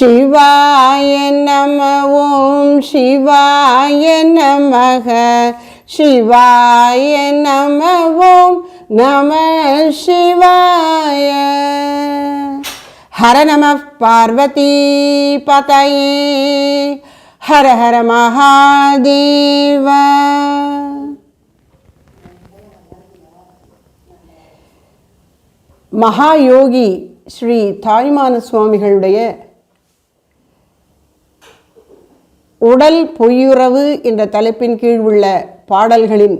சிவாய நம ஓம் சிவாய நமக. சிவாய நம ஓம் நம சிவாய. ஹர நம பார்வதி பதயே. ஹர ஹர மகாதேவா. மகாயோகி ஸ்ரீ தாய்மான சுவாமிகளுடைய உடல் பொய்யுறவு என்ற தலைப்பின் கீழ் உள்ள பாடல்களின்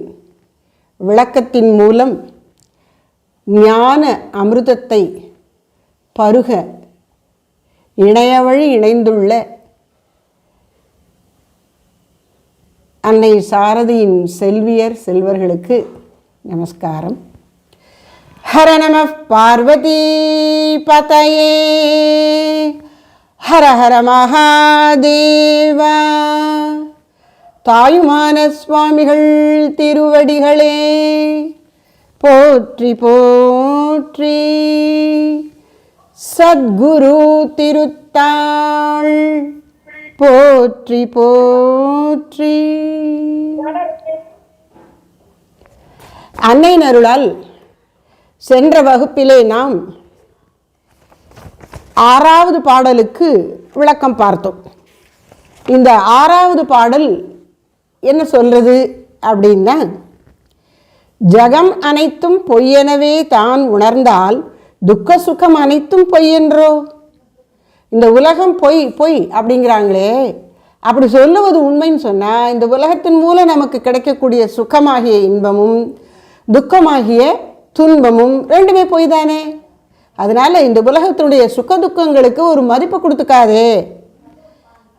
விளக்கத்தின் மூலம் ஞான அமிர்தத்தை பருக இணையவழி இணைந்துள்ள அன்னை சாரதியின் செல்வியர் செல்வர்களுக்கு நமஸ்காரம். ஹர நம பார்வதி பதையே. ஹர ஹர மகாதேவா. தாயுமான சுவாமிகள் திருவடிகளே போற்றி போற்றி. சத்குரு திருத்தாள் போற்றி போற்றி. அன்னை நருளால் சென்ற வகுப்பிலே நாம் ஆறாவது பாடலுக்கு விளக்கம் பார்த்தோம். இந்த ஆறாவது பாடல் என்ன சொல்கிறது அப்படின்னா ஜகம் அனைத்தும் பொய்யெனவே தான் உணர்ந்தால் துக்க சுகம் அனைத்தும் பொய்யென்றோ இந்த உலகம் பொய் பொய் அப்படிங்கிறாங்களே. அப்படி சொல்லுவது உண்மைன்னு சொன்னால் இந்த உலகத்தின் மூலம் நமக்கு கிடைக்கக்கூடிய சுகமாகிய இன்பமும் துக்கமாகிய துன்பமும் ரெண்டுமே பொய் தானே? அதனால இந்த உலகத்தினுடைய சுக துக்கங்களுக்கு ஒரு மதிப்பு கொடுத்துக்காதே.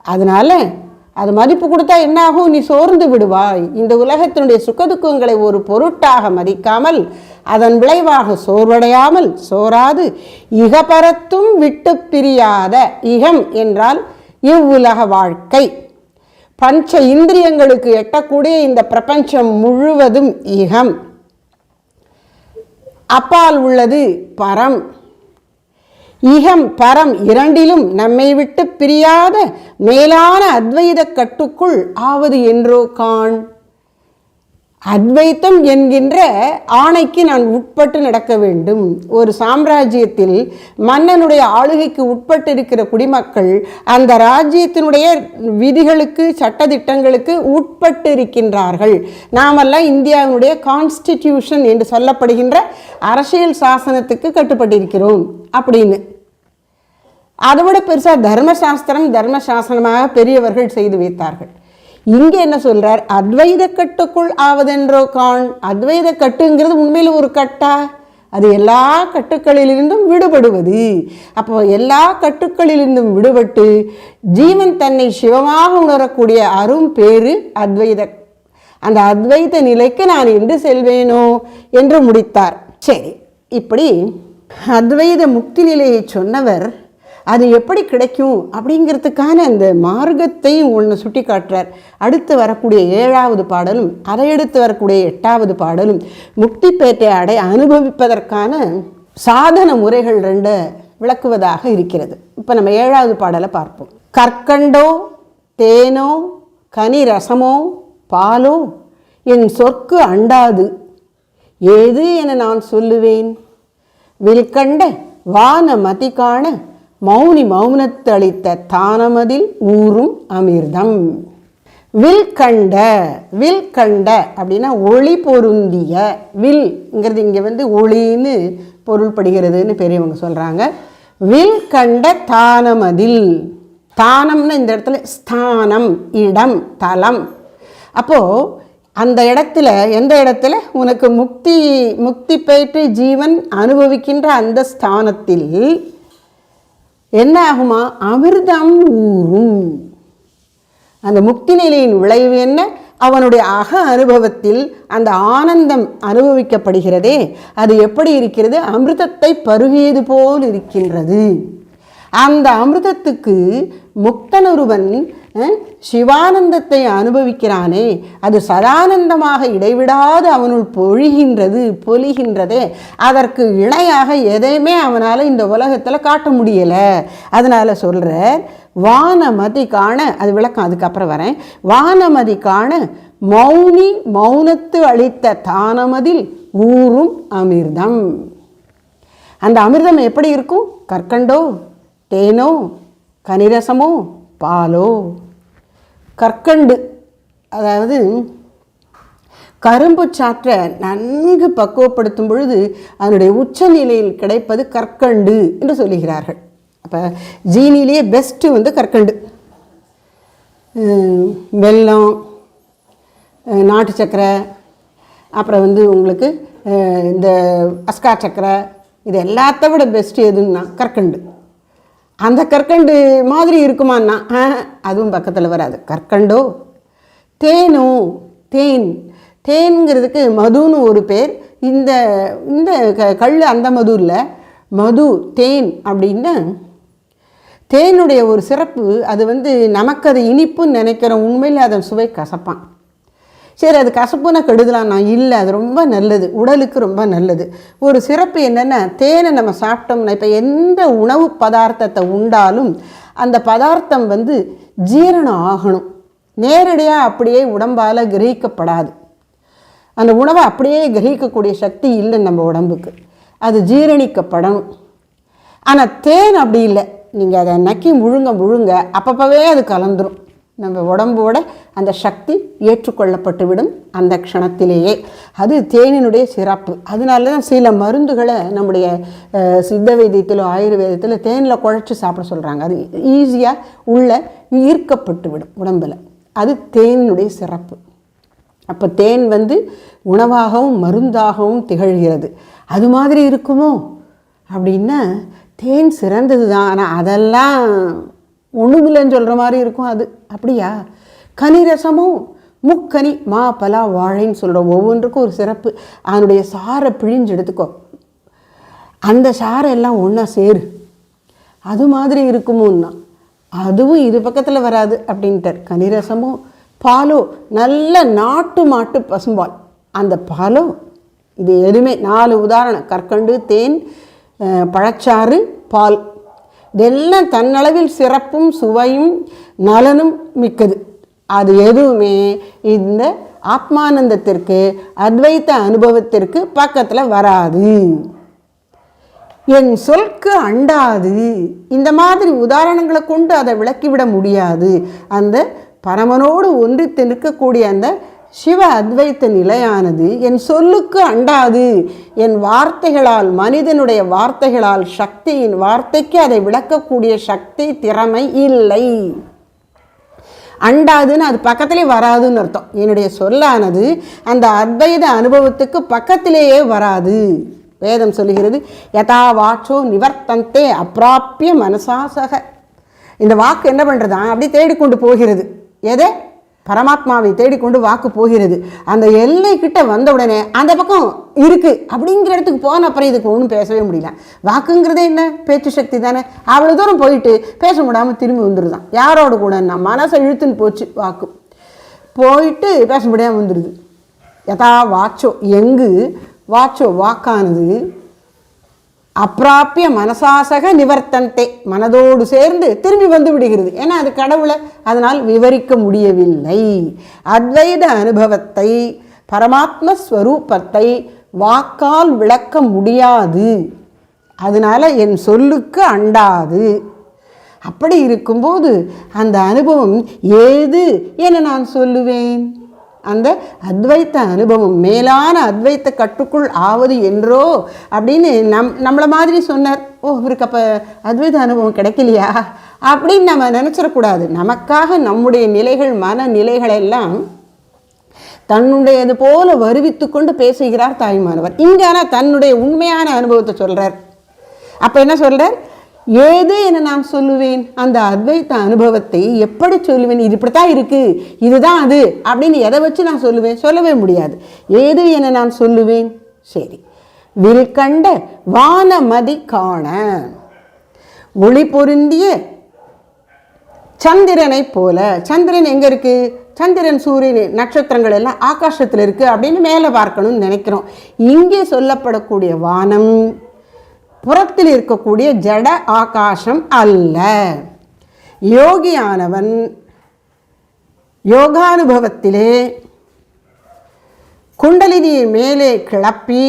அதனால் அது மதிப்பு கொடுத்தா என்னாகும்? நீ சோர்ந்து விடுவாய். இந்த உலகத்தினுடைய சுகதுக்கங்களை ஒரு பொருட்டாக மதிக்காமல் அதன் விளைவாக சோர்வடையாமல் சோராது இகபரத்தும் விட்டு பிரியாத இகம் என்றால் இவ்வுலக வாழ்க்கை. பஞ்ச இந்திரியங்களுக்கு எட்டக்கூடிய இந்த பிரபஞ்சம் முழுவதும் இகம். அப்பால் உள்ளது பரம். இகம் பரம் இரண்டிலும் நம்மை விட்டு பிரியாத மேலான அத்வைத கட்டுக்குள் ஆவது என்றோ காண். அத்வைத்தம் என்கின்ற ஆணைக்கு நான் உட்பட்டு நடக்க வேண்டும். ஒரு சாம்ராஜ்யத்தில் மன்னனுடைய ஆளுகைக்கு உட்பட்டு இருக்கிற குடிமக்கள் அந்த ராஜ்யத்தினுடைய விதிகளுக்கு சட்டத்திட்டங்களுக்கு உட்பட்டு இருக்கின்றார்கள் நாமெல்லாம் இந்தியாவினுடைய கான்ஸ்டிடியூஷன் என்று சொல்லப்படுகின்ற அரசியல் சாசனத்துக்கு கட்டுப்பட்டிருக்கிறோம் அப்படின்னு. அதை விட பெருசாக தர்மசாஸ்திரம் தர்மசாசனமாக பெரியவர்கள் செய்து வைத்தார்கள். இங்கே என்ன சொல்கிறார் அத்வைத கட்டுக்குள் ஆவதென்றோ கான் அத்வைத கட்டுங்கிறது உண்மையில் ஒரு கட்டா? அது எல்லா கட்டுக்களிலிருந்தும் விடுபடுவது. அப்போ எல்லா கட்டுக்களிலிருந்தும் விடுபட்டு ஜீவன் தன்னை சிவமாக உணரக்கூடிய அரும் பேரு அத்வைத. அந்த அத்வைத நிலைக்கு நான் என்று செல்வேனோ என்று முடித்தார். சரி இப்படி அத்வைத முக்தி நிலையை சொன்னவர் அது எப்படி கிடைக்கும் அப்படிங்கிறதுக்கான அந்த மார்க்கத்தையும் ஒன்று சுட்டி காட்டுறார். அடுத்து வரக்கூடிய ஏழாவது பாடலும் அதை அடுத்து வரக்கூடிய எட்டாவது பாடலும் முக்தி பேட்டை அடை அனுபவிப்பதற்கான சாதன முறைகள் ரெண்டு விளக்குவதாக இருக்கிறது. இப்போ நம்ம ஏழாவது பாடலை பார்ப்போம். கற்கண்டோ தேனோ கனி ரசமோ பாலோ என் சொற்கு அண்டாது. ஏது என நான் சொல்லுவேன்? வில்கண்ட வான மதி காண மௌனி மௌனத்தளித்த தானமதில் ஊறும் அமிர்தம். வில் கண்ட வில் கண்ட அப்படின்னா ஒளி பொருந்திய வில்ங்கிறது இங்கே வந்து ஒளின்னு பொருள்படுகிறதுன்னு பெரியவங்க சொல்கிறாங்க வில் கண்ட தானமதில் தானம்னு இந்த இடத்துல ஸ்தானம் இடம் தலம். அப்போது அந்த இடத்துல எந்த இடத்துல? உனக்கு முக்தி முக்தி பெற்று ஜீவன் அனுபவிக்கின்ற அந்த ஸ்தானத்தில் என்ன ஆகுமா? அமிர்தம் ஊறும். அந்த முக்தி நிலையின் விளைவு என்ன? அவனுடைய அக அனுபவத்தில் அந்த ஆனந்தம் அனுபவிக்கப்படுகிறதே. அது எப்படி இருக்கிறது? அமிர்தத்தை பருகியது போல் இருக்கின்றது. அந்த அமிர்தத்துக்கு முக்தனொருவன் ஒருவன் சிவானந்தத்தை அனுபவிக்கிறானே. அது சதானந்தமாக இடைவிடாது அவனுள் பொழிகின்றது பொலிகின்றதே. அதற்கு இணையாக எதையுமே அவனால் இந்த உலகத்தில் காட்ட முடியலை. அதனால் சொல்கிறார் வானமதி காண அது விளக்கம் அதுக்கப்புறம் வரேன். வானமதி காண மௌனி மௌனத்து அளித்த தானமதில் ஊறும் அமிர்தம். அந்த அமிர்தம் எப்படி இருக்கும்? கற்கண்டோ? தேனோ கனிரசமோ பாலோ கற்கண்டு அதாவது கரும்பு சாற்றை நன்கு பக்குவப்படுத்தும் பொழுது அதனுடைய உச்சநிலையில் கிடைப்பது கற்கண்டு என்று சொல்லுகிறார்கள் அப்போ ஜீனிலேயே பெஸ்ட்டு வந்து கற்கண்டு வெல்லம் நாட்டு சக்கரை அப்புறம் வந்து உங்களுக்கு இந்த அஸ்கா சக்கரை இது எல்லாத்த விட பெஸ்ட்டு எதுன்னா கற்கண்டு அந்த கற்கண்டு மாதிரி இருக்குமான்னா? அதுவும் பக்கத்தில் வராது. கற்கண்டோ? தேனோ? தேன். தேன்கிறதுக்கு மதுன்னு ஒரு பேர். இந்த இந்த க கல் அந்த மது இல்லை மது தேன் அப்படின்னா தேனுடைய ஒரு சிறப்பு. அது வந்து நமக்கு அது இனிப்புன்னு நினைக்கிறோம் உண்மையில் அதன் சுவை கசப்பான். சரி அது கசப்புனா கெடுதலான்னா இல்லை அது ரொம்ப நல்லது. உடலுக்கு ரொம்ப நல்லது. ஒரு சிறப்பு என்னென்னா தேனை நம்ம சாப்பிட்டோம்னா இப்போ எந்த உணவு பதார்த்தத்தை உண்டாலும் அந்த பதார்த்தம் வந்து ஜீரணம் ஆகணும். நேரடியாக அப்படியே உடம்பால் கிரகிக்கப்படாது. அந்த உணவை அப்படியே கிரகிக்கக்கூடிய சக்தி இல்லை நம்ம உடம்புக்கு. அது ஜீரணிக்கப்படணும். ஆனால் தேன் அப்படி இல்லை. நீங்கள் அதை நக்கி முழுங்க முழுங்க அப்பப்போவே அது கலந்துரும். நம்ம உடம்போட அந்த சக்தி ஏற்றுக்கொள்ளப்பட்டுவிடும் அந்த க்ஷணத்திலேயே. அது தேனினுடைய சிறப்பு. அதனால தான் சில மருந்துகளை நம்முடைய சித்த வைத்தியத்திலோ ஆயுர்வேதத்தில் தேனில் குழச்சி சாப்பிட சொல்கிறாங்க அது ஈஸியாக உள்ள ஈர்க்கப்பட்டு விடும் உடம்பில். அது தேனினுடைய சிறப்பு. அப்போ தேன் வந்து உணவாகவும் மருந்தாகவும் திகழ்கிறது. அது மாதிரி இருக்குமோ? அப்படின்னா தேன் சிறந்தது தான் ஆனால் அதெல்லாம் ஒன்றுமில்லைன்னு சொல்கிற மாதிரி இருக்கும் அது. அப்படியா? கனி ரசமும் முக்கனி மா பலா வாழைன்னு சொல்கிறோம் ஒவ்வொன்றுக்கும் ஒரு சிறப்பு. அதனுடைய சாரை பிழிஞ்சு எடுத்துக்கோ. அந்த சாரை எல்லாம் ஒன்றா சேரு. அது மாதிரி இருக்குமோன்னா அதுவும் இது பக்கத்தில் வராது அப்படின்ட்டார். கனிரசமோ பாலோ நல்ல நாட்டு மாட்டு பசும்பால். அந்த பாலோ இது எதுவுமே நாலு உதாரணம். கற்கண்டு தேன் பழச்சாறு பால். இதெல்லாம் தன்னளவில் சிறப்பும் சுவையும் நலனும் மிக்கது. அது எதுவுமே இந்த ஆத்மானந்தத்திற்கு அத்வைத்த அனுபவத்திற்கு பக்கத்தில் வராது. என் சொல்க்கு அண்டாது. இந்த மாதிரி உதாரணங்களை கொண்டு அதை விளக்கிவிட முடியாது. அந்த பரமனோடு ஒன்றித்து நிற்கக்கூடிய அந்த சிவ அத்வைத்த நிலையானது என் சொல்லுக்கு அண்டாது. என் வார்த்தைகளால் மனிதனுடைய வார்த்தைகளால் சக்தியின் வார்த்தைக்கு அதை விளக்கக்கூடிய சக்தி திறமை இல்லை. அண்டாதுன்னு அது பக்கத்திலே வராதுன்னு அர்த்தம். என்னுடைய சொல்லானது அந்த அத்வைத அனுபவத்துக்கு பக்கத்திலேயே வராது. வேதம் சொல்லுகிறது யதா வாச்சோ நிவர்த்தந்தே அப்பிராப்பிய மனசாசக. இந்த வாக்கு என்ன பண்ணுறதா அப்படி தேடிக்கொண்டு போகிறது. எதை? பரமாத்மாவை தேடிக்கொண்டு வாக்கு போகிறது. அந்த எல்லை கிட்ட வந்த உடனே அந்த பக்கம் இருக்குது அப்படிங்கிற இடத்துக்கு போன அப்புறம் இதுக்கு ஒன்றும் பேசவே முடியல. வாக்குங்கிறதே என்ன? பேச்சு சக்தி தானே. அவ்வளோ தூரம் போயிட்டு பேச முடியாமல் திரும்பி வந்துடுதான் யாரோட கூட நான் மனசை இழுத்துன்னு போச்சு வாக்கு. போயிட்டு பேச முடியாமல் வந்துடுது யதா வாச்சோ எங்கு? வாச்சோ வாக்கானது அப்பிராப்பிய மனசாசக நிவர்த்தந்தே மனதோடு சேர்ந்து திரும்பி வந்து விடுகிறது. ஏன்னா அது கடவுளை அதனால் விவரிக்க முடியவில்லை. அத்வைத அனுபவத்தை பரமாத்ம ஸ்வரூபத்தை வாக்கால் விளக்க முடியாது. அதனால என் சொல்லுக்கு அண்டாது. அப்படி இருக்கும்போது அந்த அனுபவம் ஏது என நான் சொல்லுவேன்? அந்த அத்வைத்த அனுபவம் மேலான அத்வைத்த கட்டுக்குள் ஆவது என்றோ அப்படின்னு நம் நம்மளை மாதிரி சொன்னார். ஓ இவருக்கு அப்போ அத்வைத அனுபவம் கிடைக்கலையா? அப்படின்னு நம்ம நினச்சிடக்கூடாது. நமக்காக நம்முடைய நிலைகள் மனநிலைகளெல்லாம் தன்னுடையது போல வருவித்து கொண்டு பேசுகிறார் தாய்மானவர். இங்கே ஆனால் தன்னுடைய உண்மையான அனுபவத்தை சொல்கிறார் அப்போ என்ன சொல்கிறார் ஏது என நான் சொல்லுவேன்? அந்த அத்வைத்த அனுபவத்தை எப்படி சொல்லுவேன்? இது இப்படித்தான் இருக்கு. இதுதான் அது. அப்படின்னு எதை வச்சு நான் சொல்லுவேன்? சொல்லவே முடியாது. ஏது என நான் சொல்லுவேன்? சரி. வில் கண்ட வானமதி காண. ஒளி பொருந்திய சந்திரனை போல. சந்திரன் எங்கே இருக்குது சந்திரன் சூரியன் நட்சத்திரங்கள் எல்லாம் ஆகாசத்தில் இருக்குது அப்படின்னு மேலே பார்க்கணும்னு நினைக்கிறோம். இங்கே சொல்லப்படக்கூடிய வானம் புறத்தில் இருக்கக்கூடிய ஜட ஆகாசம் அல்ல. யோகியானவன் யோகானுபவத்திலே குண்டலினியை மேலே கிளப்பி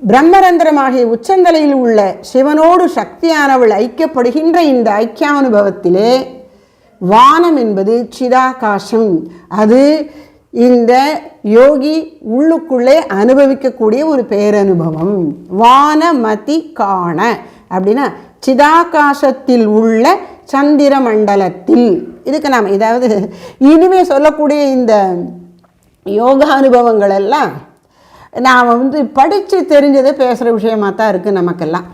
பிரம்மரந்திரமாகிய உச்சந்தலையில் உள்ள சிவனோடு சக்தியானவள் ஐக்கியப்படுகின்ற இந்த ஐக்கியானுபவத்திலே வானம் என்பது சிதாகாசம். அது இந்த யோகி உள்ளுக்குள்ளே அனுபவிக்கக்கூடிய ஒரு பேரனுபவம். வானமதி காண. அப்படின்னா சிதாகாசத்தில் உள்ள சந்திர மண்டலத்தில் இதுக்கு நாம் இதாவது இனிமே சொல்லக்கூடிய இந்த யோகா அனுபவங்கள் எல்லாம் நாம் வந்து படித்து தெரிஞ்சதை பேசுகிற விஷயமாக தான் இருக்குது நமக்கெல்லாம்.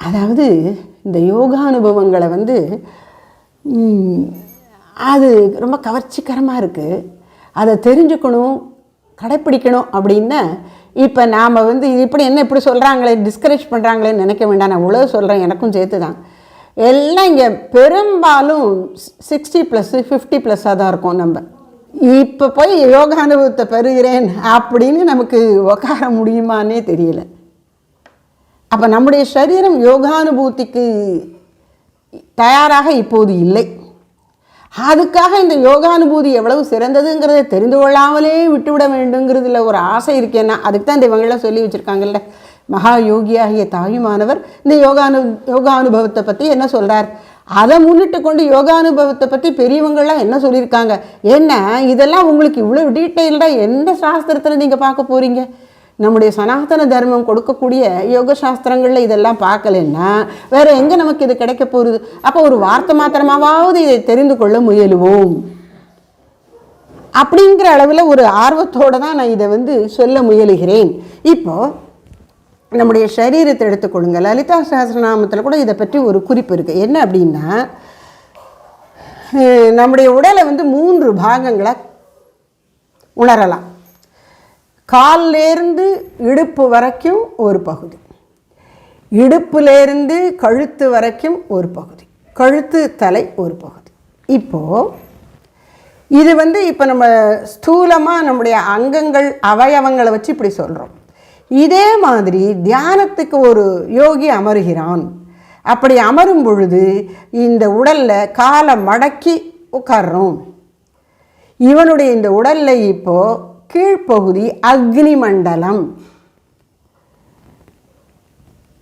அதாவது இந்த யோகா அனுபவங்களை வந்து அது ரொம்ப கவர்ச்சிகரமாக இருக்குது அதை தெரிஞ்சுக்கணும் கடைப்பிடிக்கணும் அப்படின்னா இப்போ நாம் வந்து இது இப்படி என்ன இப்படி சொல்கிறாங்களே டிஸ்கரேஜ் பண்ணுறாங்களேன்னு நினைக்க வேண்டாம். நான் உழவு சொல்கிறேன் எனக்கும் சேர்த்து தான் எல்லாம் இங்கே பெரும்பாலும் சிக்ஸ்டி ப்ளஸ்ஸு ஃபிஃப்டி ப்ளஸ்ஸாக தான் இருக்கும் நம்ம. இப்போ போய் யோகா அனுபவத்தை பெறுகிறேன் அப்படின்னு நமக்கு உட்கார முடியுமான்னே தெரியல. அப்போ நம்முடைய சரீரம் யோகானுபூதிக்கு தயாராக இப்போது இல்லை. அதுக்காக இந்த யோகானுபூதி எவ்வளவு சிறந்ததுங்கிறத தெரிந்து கொள்ளாமலே விட்டுவிட வேண்டுங்கிறதுல ஒரு ஆசை இருக்கேன்னா அதுக்கு தான் இந்த இவங்களாம் சொல்லி வச்சுருக்காங்கல்ல. மகா யோகியாகிய தாயுமானவர் இந்த யோகானு யோகானுபவத்தை பற்றி என்ன சொல்கிறார் அதை முன்னிட்டு கொண்டு யோகானுபவத்தை பற்றி பெரியவங்கள்லாம் என்ன சொல்லியிருக்காங்க? என்ன இதெல்லாம் உங்களுக்கு இவ்வளோ டீட்டெயில்டாக எந்த சாஸ்திரத்தில் நீங்கள் பார்க்க போகிறீங்க நம்முடைய சனாதன தர்மம் கொடுக்கக்கூடிய யோக சாஸ்திரங்களில் இதெல்லாம் பார்க்கலன்னா வேற எங்கே நமக்கு இது கிடைக்க போகுது? அப்போ ஒரு வார்த்தை மாத்திரமாவது இதை தெரிந்து கொள்ள முயலுவோம். அப்படிங்கிற அளவில் ஒரு ஆர்வத்தோடு தான் நான் இதை வந்து சொல்ல முயலுகிறேன். இப்போது நம்முடைய சரீரத்தை எடுத்துக்கொள்ளுங்க லலிதா சஹஸ்ரநாமத்தில் கூட இதை பற்றி ஒரு குறிப்பு இருக்குது என்ன அப்படின்னா நம்முடைய உடலை வந்து மூன்று பாகங்களை உணரலாம். கால்லேருந்து இடுப்பு வரைக்கும் ஒரு பகுதி. இடுப்புலேருந்து கழுத்து வரைக்கும் ஒரு பகுதி. கழுத்து தலை ஒரு பகுதி. இப்போது இது வந்து இப்போ நம்ம ஸ்தூலமாக நம்முடைய அங்கங்கள் அவயவங்களை வச்சு இப்படி சொல்கிறோம் இதே மாதிரி தியானத்துக்கு ஒரு யோகி அமருகிறான். அப்படி அமரும் பொழுது இந்த உடலில் காலை மடக்கி உட்கார்றோம். இவனுடைய இந்த உடல்ல இப்போது கீழ்ப்பகுதி அக்னி மண்டலம்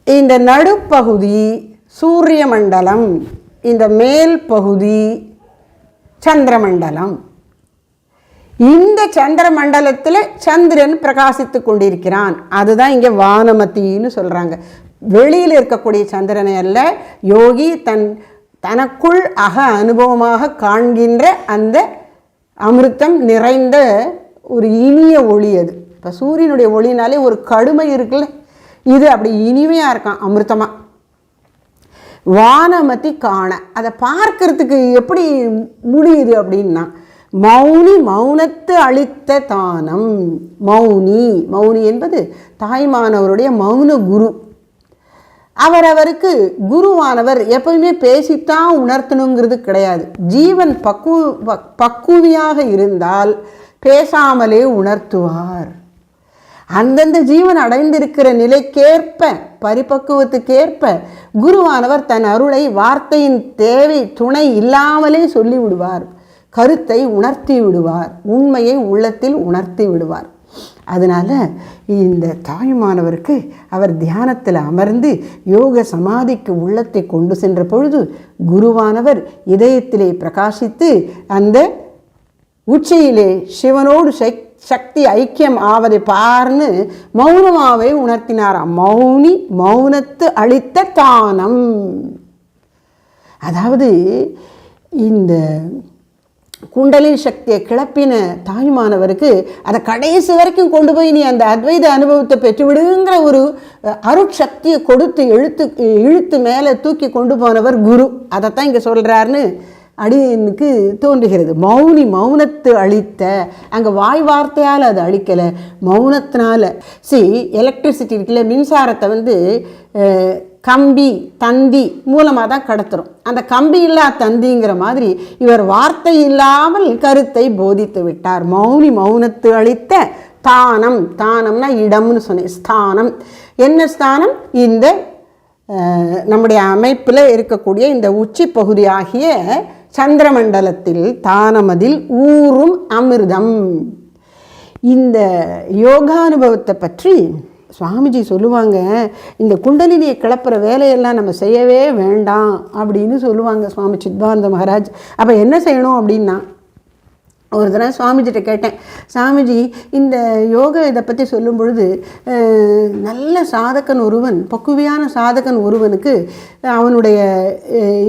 இந்த நடுப்பகுதி சூரிய மண்டலம் இந்த மேல் பகுதி சந்திரமண்டலம். இந்த சந்திர மண்டலத்தில் சந்திரன் பிரகாசித்து கொண்டிருக்கிறான். அதுதான் இங்கே வானமத்தின்னு சொல்கிறாங்க வெளியில் இருக்கக்கூடிய சந்திரனை அல்ல யோகி தன் தனக்குள் அக அனுபவமாக காண்கின்ற அந்த அமிர்தம் நிறைந்த ஒரு இனிய ஒளி அது. இப்போ சூரியனுடைய ஒளினாலே ஒரு கடுமை இருக்குல்ல. இது அப்படி இனிமையாக இருக்கான் அமிர்தமாக வானமதி காண. அதை பார்க்கறதுக்கு எப்படி முடியுது அப்படின்னா மௌனி மௌனத்து அளித்த தானம். மௌனி. மௌனி என்பது தாய்மானவருடைய மௌன குரு. அவரவருக்கு குருவானவர் எப்பவுமே பேசித்தான் உணர்த்தணுங்கிறது கிடையாது. ஜீவன் பக்கு பக்குவியாக இருந்தால் பேசாமலே உணர்த்துவார். அந்தந்த ஜீவன் அடைந்திருக்கிற நிலைக்கேற்ப பரிபக்குவத்துக்கேற்ப குருவானவர் தன் அருளை வார்த்தையின் தேவை துணை இல்லாமலே சொல்லிவிடுவார். கருத்தை உணர்த்தி விடுவார் உண்மையை உள்ளத்தில் உணர்த்தி விடுவார் அதனால் இந்த தாயுமானவருக்கு அவர் தியானத்தில் அமர்ந்து யோக சமாதிக்கு உள்ளத்தை கொண்டு சென்ற பொழுது குருவானவர் இதயத்திலே பிரகாசித்து அந்த உச்சியிலே சிவனோடு சக்- சக்தி ஐக்கியம் ஆவதை பார்னு மௌனமாவே உணர்த்தினாராம் மௌனி மௌனத்து அளித்த தானம். அதாவது இந்த குண்டலின் சக்தியை கிளப்பின தாய்மானவருக்கு அதை கடைசி வரைக்கும் கொண்டு போய் நீ அந்த அத்வைத அனுபவத்தை பெற்றுவிடுங்கிற ஒரு அருட்சக்தியை கொடுத்து இழுத்து இழுத்து மேலே தூக்கி கொண்டு போனவர் குரு. அதைத்தான் இங்கே சொல்கிறாருன்னு அடியனுக்கு தோன்றுகிறது. மௌனி மௌனத்து அழித்த அங்கே வாய் வார்த்தையால் அது அழிக்கலை. மௌனத்தினால சி எலக்ட்ரிசிட்டி இருக்குல்ல மின்சாரத்தை வந்து கம்பி தந்தி மூலமாக தான் கடத்துகிறோம் அந்த கம்பி இல்லா தந்திங்கிற மாதிரி இவர் வார்த்தை இல்லாமல் கருத்தை போதித்து விட்டார். மௌனி மௌனத்து அளித்த தானம் தானம்னா இடம்னு சொன்னேன். ஸ்தானம். என்ன ஸ்தானம்? இந்த நம்முடைய அமைப்பில் இருக்கக்கூடிய இந்த உச்சி பகுதியாகிய சந்திரமண்டலத்தில் தானமதில் ஊறும் அமிர்தம். இந்த யோகானுபவத்தை பற்றி சுவாமிஜி சொல்லுவாங்க இந்த குண்டலினியை கிளப்புற வேலையெல்லாம் நம்ம செய்யவே வேண்டாம் அப்படின்னு சொல்லுவாங்க சுவாமி சித்பானந்த மகாராஜ். அப்போ என்ன செய்யணும் அப்படின்னா ஒரு தடவை சுவாமிஜிட்ட கேட்டேன். சாமிஜி இந்த யோக இதை பற்றி சொல்லும் பொழுது நல்ல சாதகன் ஒருவன் பக்குவியான சாதகன் ஒருவனுக்கு அவனுடைய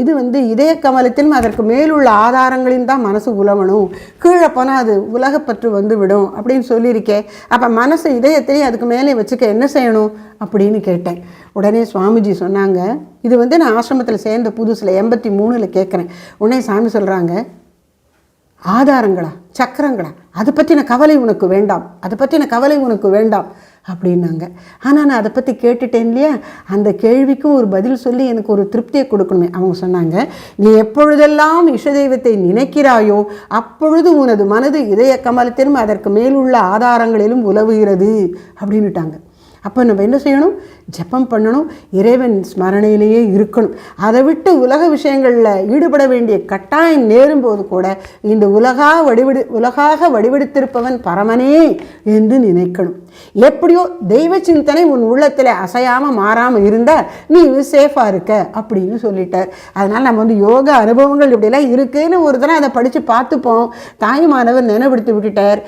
இது வந்து இதய கமலத்திலும் அதற்கு மேலுள்ள ஆதாரங்களின் தான் மனசு உலவணும். கீழே போனால் அது உலகப்பற்று வந்து விடும் அப்படின்னு சொல்லியிருக்கேன் அப்போ மனசு இதயத்திலையும் அதுக்கு மேலே வச்சுக்க என்ன செய்யணும் அப்படின்னு கேட்டேன். உடனே சுவாமிஜி சொன்னாங்க இது வந்து நான் ஆசிரமத்தில் சேர்ந்த புதுசில் எண்பத்தி மூணில் கேட்குறேன். உடனே சாமி சொல்கிறாங்க ஆதாரங்களா? சக்கரங்களா? அதை பற்றின கவலை உனக்கு வேண்டாம். அதை பற்றின கவலை உனக்கு வேண்டாம். அப்படின்னாங்க. ஆனால் நான் அதை பற்றி கேட்டுட்டேன் இல்லையா? அந்த கேள்விக்கும் ஒரு பதில் சொல்லி எனக்கு ஒரு திருப்தியை கொடுக்கணுமே. அவங்க சொன்னாங்க நீ எப்பொழுதெல்லாம் இஷ தெய்வத்தை நினைக்கிறாயோ அப்பொழுது உனது மனது இதய கமலத்திலும் அதற்கு மேலுள்ள ஆதாரங்களிலும் உலவுகிறது. அப்படின்னுட்டாங்க. அப்போ நம்ம என்ன செய்யணும்? ஜெபம் பண்ணணும். இறைவன் ஸ்மரணையிலேயே இருக்கணும். அதை விட்டு உலக விஷயங்களில் ஈடுபட வேண்டிய கட்டாயம் நேரும்போது கூட இந்த உலகா வடிவெடு உலகாக வடிவெடுத்திருப்பவன் பரமனே என்று நினைக்கணும். எப்படியோ தெய்வ சிந்தனை உன் உள்ளத்தில் அசையாமல் மாறாமல் இருந்தால் நீ சேஃபாக இருக்க அப்படின்னு சொல்லிட்டார். அதனால் நம்ம வந்து யோகா அனுபவங்கள் இப்படிலாம் இருக்குன்னு ஒரு தடவை அதை படித்து பார்த்துப்போம். தாயுமானவர் நினைவுபடுத்தி விட்டுட்டார்.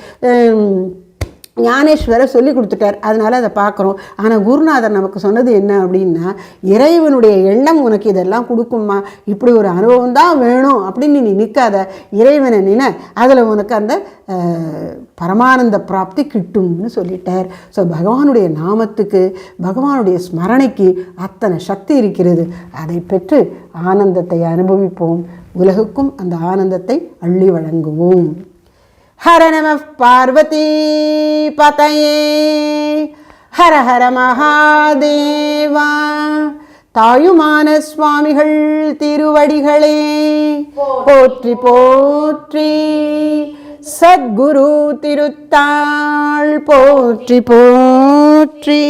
உம், ஞானேஸ்வரர் சொல்லி கொடுத்துட்டார். அதனால் அதை பார்க்குறோம். ஆனால் குருநாதர் நமக்கு சொன்னது என்ன அப்படின்னா இறைவனுடைய எண்ணம் உனக்கு இதெல்லாம் கொடுக்குமா இப்படி ஒரு அனுபவம் தான் வேணும் அப்படின்னு நீ நிற்காத இறைவனை நினை. அதில் உனக்கு அந்த பரமானந்த பிராப்தி கிட்டும்னு சொல்லிட்டார். ஸோ பகவானுடைய நாமத்துக்கு பகவானுடைய ஸ்மரணைக்கு அத்தனை சக்தி இருக்கிறது. அதை பெற்று ஆனந்தத்தை அனுபவிப்போம். உலகுக்கும் அந்த ஆனந்தத்தை அள்ளி வழங்குவோம். ஹர நம பார்வதி பதையே ஹர ஹர மகாதேவா தாயுமான சுவாமிகள் திருவடிகளே। போற்றி போற்றி। சத்குரு திருத்தாள் போற்றி போற்றி।